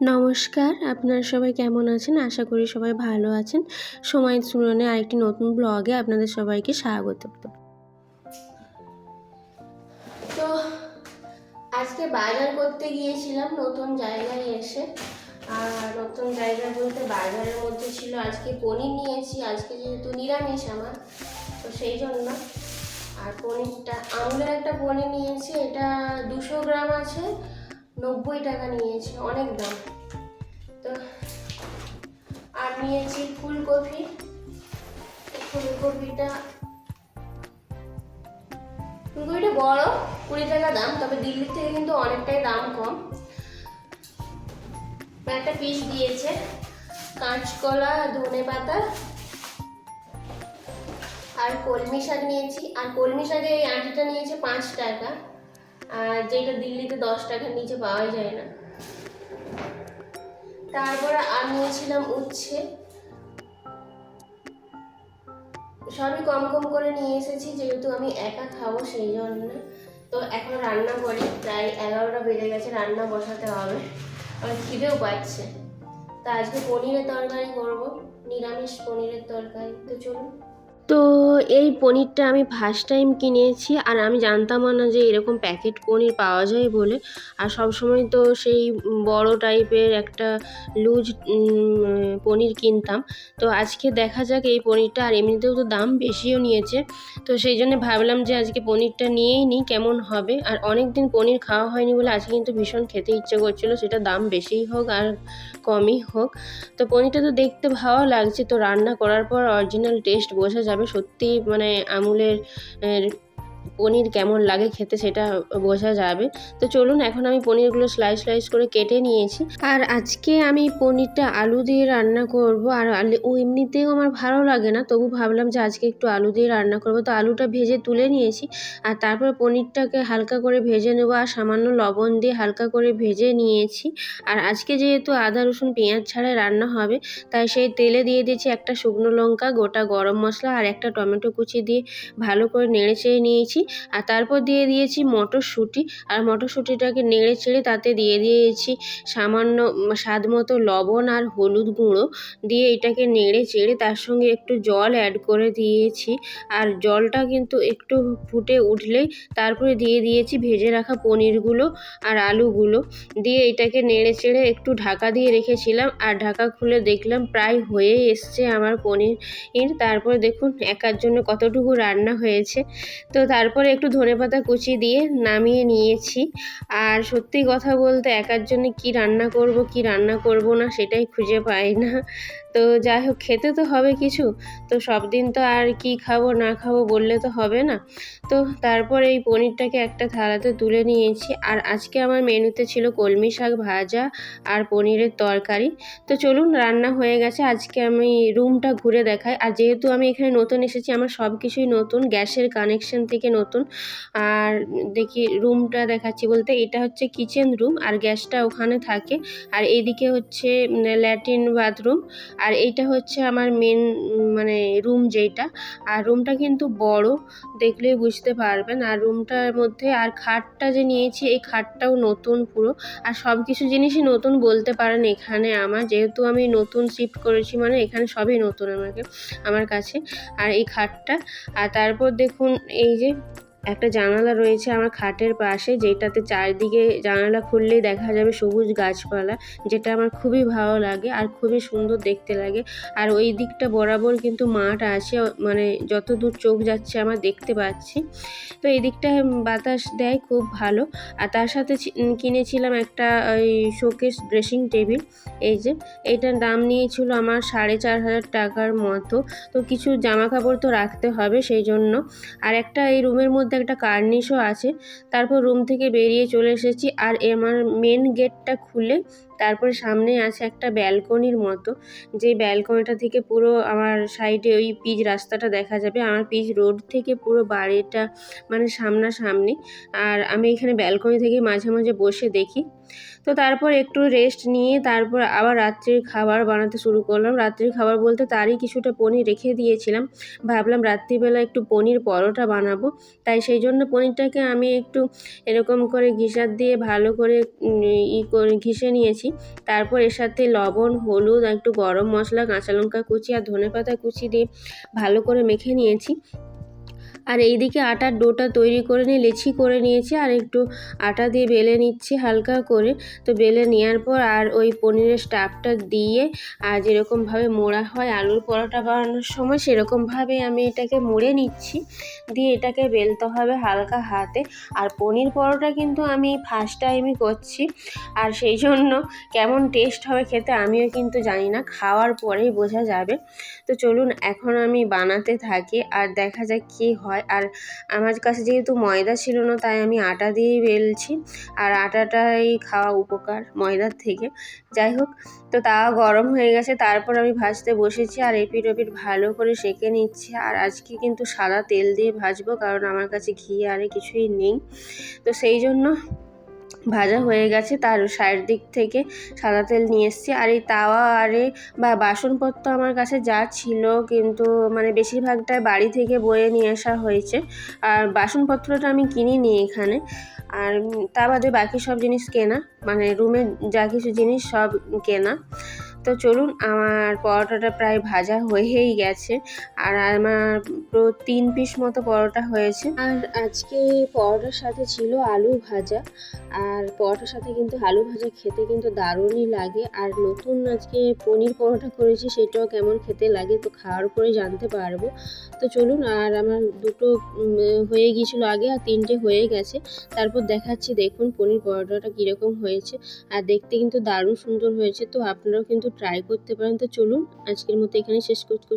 নমস্কার, আপনারা সবাই কেমন আছেন? আশা করি সবাই ভালো আছেন। সময় সুরনে আরেকটি নতুন ব্লগে আপনাদের সবাইকে স্বাগত। তো আজকে বাজার করতে গিয়েছিলাম, নতুন জায়গায় এসে। আর নতুন জায়গা বলতে বাজারের মধ্যে ছিল, আজকে পনির নিয়েছি, আজকে যেহেতু নিরামিষ আমার, তো সেই জন্য। আর পনিরটা আমুলের একটা পনির নিয়েছি, এটা দুশো গ্রাম আছে। নব্বই টাকা নিয়েছে, অনেক দাম। তো আর নিয়েছি ফুলকপি। ফুলকপিটা ফুলকপিটা বড়, কুড়ি টাকা দাম, তবে দিল্লির থেকে কিন্তু অনেকটাই দাম কম। একটা পিস দিয়েছে, কাঁচকলা, ধনে পাতা আর কলমি শাক নিয়েছি। আর কলমি শাকের এই আঁটিটা নিয়েছে পাঁচ টাকা। আর যেটা দিল্লিতে দশ টাকার নিচে পাওয়া যায় না। তারপরে আর নিয়েছিলাম উচ্ছে। সবই কম কম করে নিয়ে এসেছি, যেহেতু আমি একা খাব সেই জন্য। তো এখন রান্না করি, প্রায় এগারোটা বেজে গেছে, রান্না বসাতে হবে। আমার খিদেও পাচ্ছে। তা আজকে পনিরের তরকারি করব, নিরামিষ পনিরের তরকারি। তো চলুন। তো এই পনিরটা আমি ফার্স্ট টাইম কিনেছি আর আমি জানতামও না যে এরকম প্যাকেট পনির পাওয়া যায় বলে। আর সবসময় তো সেই বড় টাইপের একটা লুজ পনির কিনতাম। তো আজকে দেখা যাক এই পনিরটা আর এমনিতেও তো দাম বেশিও নিয়েছে। তো সেই জন্য ভাবলাম যে আজকে পনিরটা নিয়েই নিই, কেমন হবে? আর অনেক দিন পনির খাওয়া হয়নি বলে আজকে কিন্তু ভীষণ খেতে ইচ্ছে করছিল, সেটা দাম বেশিই হোক আর কমই হোক। তো পনিরটা তো দেখতে ভালো লাগছে। তো রান্না করার পর অরিজিনাল টেস্ট বোঝা যাবে সত্যি মানে আমুলের পনির কেমন লাগে খেতে সেটা বোঝা যাবে। তো চলুন, এখন আমি পনিরগুলো স্লাইস স্লাইস করে কেটে নিয়েছি। আর আজকে আমি পনিরটা আলু দিয়ে রান্না করব। আর ও এমনিতেও আমার ভালো লাগে না, তবু ভাবলাম যে আজকে একটু আলু দিয়ে রান্না করব। তো আলুটা ভেজে তুলে নিয়েছি। আর তারপর পনিরটাকে হালকা করে ভেজে নেব। আর সামান্য লবণ দিয়ে হালকা করে ভেজে নিয়েছি। আর আজকে যেহেতু আদা, রসুন, পেঁয়াজ ছাড়াই রান্না হবে, তাই সেই তেলে দিয়ে দিয়েছি একটা শুকনো লঙ্কা, গোটা গরম মশলা আর একটা টমেটো কুচি দিয়ে ভালো করে নেড়ে চেড়ে নিয়েছি। দিয়েছি। আর তারপর দিয়ে দিয়েছি মটরশুঁটি। আর মটরশুঁটিটাকে নেড়ে চেড়ে তাতে দিয়ে দিয়েছি সামান্য স্বাদ মতো লবণ আর হলুদ গুঁড়ো। দিয়ে এটাকে নেড়ে চেড়ে তার সঙ্গে একটু জল অ্যাড করে দিয়েছি। আর জলটা কিন্তু একটু ফুটে উঠলেই তারপরে দিয়ে দিয়েছি ভেজে রাখা পনিরগুলো আর আলুগুলো। দিয়ে এটাকে নেড়ে চেড়ে একটু ঢাকা দিয়ে রেখেছিলাম। আর ঢাকা খুলে দেখলাম প্রায় হয়ে এসছে আমার পনির। তারপরে দেখুন একার জন্য কতটুকু রান্না হয়েছে। তো তার তারপরে একটু ধনেপাতা কুচি দিয়ে নামিয়ে নিয়েছি। আর সত্যি কথা বলতে একার জন্য কি রান্না করব, কি রান্না করব না সেটাই খুঁজে পাই না। তো যাই হোক, খেতে তো হবে কিছু। তো সব দিন তো আর কি খাব, না খাব বললে তো হবে না। তো তারপর এই পনিরটাকে একটা থালাতে তুলে নিয়েছি। আর আজকে আমার মেনুতে ছিল কলমি শাক ভাজা আর পনিরের তরকারি। তো চলুন, রান্না হয়ে গেছে। আজকে আমি রুমটা ঘুরে দেখাই। আর যেহেতু আমি এখানে নতুন এসেছি, আমার সব কিছুই নতুন, গ্যাসের কানেকশন থেকে নতুন। আর দেখি রুমটা দেখাচ্ছি বলতে, এটা হচ্ছে কিচেন রুম আর গ্যাসটা ওখানে থাকে। আর এইদিকে হচ্ছে ল্যাট্রিন বাথরুম আর এইটা হচ্ছে আমার মেন মানে রুম যেটা আর রুমটা কিন্তু বড়, দেখলেই বুঝতে পারবেন। আর রুমটার মধ্যে, আর খাটটা যে নিয়েছি, এই খাটটাও নতুন পুরো। আর সব কিছু জিনিসই নতুন বলতে পারেন এখানে আমার। যেহেতু আমি নতুন শিফট করেছি মানে এখানে সবই নতুন আমাকে, আমার কাছে। আর এই খাটটা, আর তারপর দেখুন, এই যে একটা জানালা রয়েছে আমার খাটের পাশে, যেটাতে চারিদিকে জানালা খুললেই দেখা যাবে সবুজ গাছপালা, যেটা আমার খুবই ভালো লাগে আর খুবই সুন্দর দেখতে লাগে। আর ওই দিকটা বরাবর কিন্তু মাঠ আছে মানে যত দূর চোখ যাচ্ছে আমার দেখতে পাচ্ছি। তো এই দিকটায় বাতাস দেয় খুব ভালো। আর তার সাথে কিনেছিলাম একটা ওই শোকেস ড্রেসিং টেবিল, এই যে, এটার দাম নিয়েছিল আমার সাড়ে চার হাজার টাকার মতো। তো কিছু জামা কাপড় তো রাখতে হবে সেই জন্য। আর একটা এই রুমের মধ্যে মধ্যে একটা কার্নিশও আছে। তারপর রুম থেকে বেরিয়ে চলে এসেছি আর আমার মেন গেটটা খুলে তারপরে সামনে আছে একটা ব্যালকনির মতো। যে ব্যালকনিটা থেকে পুরো আমার সাইডে ওই পিচ রাস্তাটা দেখা যাবে। আমার পিচ রোড থেকে পুরো বাড়িটা মানে সামনাসামনি। আর আমি এখানে ব্যালকনি থেকে মাঝে মাঝে বসে দেখি। তো তারপর একটু রেস্ট নিয়ে তারপর আবার রাত্রির খাবার বানাতে শুরু করলাম। রাত্রির খাবার বলতে তারই কিছুটা পনির রেখে দিয়েছিলাম। ভাবলাম রাত্রিবেলা একটু পনির পরোটা বানাবো। তাই সেই জন্য পনিরটাকে আমি একটু এরকম করে ঘিসার দিয়ে ভালো করে ই করে ঘিসে নিয়েছি। তারপর এর সাথে লবণ, হলুদ, একটু গরম মশলা, কাঁচা লঙ্কা কুচি আর ধনেপাতা কুচি দিয়ে ভালো করে মেখে নিয়েছি। আর এইদিকে আটার ডোটা তৈরি করে নিয়ে লেচি করে নিয়েছি আর একটু আটা দিয়ে বেলে নিচ্ছি হালকা করে। তো বেলে নেওয়ার পর আর ওই পনিরের স্টাফটা দিয়ে আর যেরকমভাবে মোড়া হয় আলুর পরোটা বানানোর সময় সেরকমভাবে আমি এটাকে মুড়ে নিচ্ছি। দিয়ে এটাকে বেলতে হবে হালকা হাতে। আর পনির পরোটা কিন্তু আমি ফার্স্ট টাইমই করছি। আর সেই জন্য কেমন টেস্ট হবে খেতে আমিও কিন্তু জানি না, খাওয়ার পরেই বোঝা যাবে। তো চলুন এখন আমি বানাতে থাকি আর দেখা যাক কী হয়। আর আমার কাছে যেহেতু ময়দা ছিল না, তাই আমি আটা দিয়েই বেলছি। আর আটাটাই খাওয়া উপকার ময়দার থেকে। যাই হোক, তো তা গরম হয়ে গেছে, তারপর আমি ভাজতে বসেছি আর এপিট ওপিট ভালো করে সেঁকে নিচ্ছি। আর আজকে কিন্তু সাদা তেল দিয়ে ভাজবো, কারণ আমার কাছে ঘি আরে কিছুই নেই। তো সেই জন্য ভাজা হয়ে গেছে, তার সাইড দিক থেকে সাদা তেল নিয়ে এসেছি। আর এই তাওয়া আরে বা বাসনপত্র আমার কাছে যা ছিল কিন্তু মানে বেশিরভাগটাই বাড়ি থেকে বয়ে নিয়ে আসা হয়েছে। আর বাসনপত্রটা আমি কিনি নিই এখানে। আর তা বাদে বাকি সব জিনিস কেনা মানে রুমের যা কিছু জিনিস সব কেনা। তো চলুন, আমার পরোটাটা প্রায় ভাজা হয়েই গেছে। আর আমার তিন পিস মতো পরোটা হয়েছে। আর আজকে পরোটার সাথে ছিল আলু ভাজা। আর পরোটার সাথে কিন্তু আলু ভাজা খেতে কিন্তু দারুণই লাগে। আর নতুন আজকে পনির পরোটা করেছি, সেটাও কেমন খেতে লাগে তো খাওয়ার পরে জানতে পারব। তো চলুন, আর আমার দুটো হয়ে গিয়েছিল আগে আর তিনটে হয়ে গেছে। তারপর দেখাচ্ছি, দেখুন পনির পরোটাটা কীরকম হয়েছে। আর দেখতে কিন্তু দারুণ সুন্দর হয়েছে। তো আপনারাও কিন্তু ট্রাই করতে পারেন। তো চলুন আজকের মতো এখানে শেষ করতে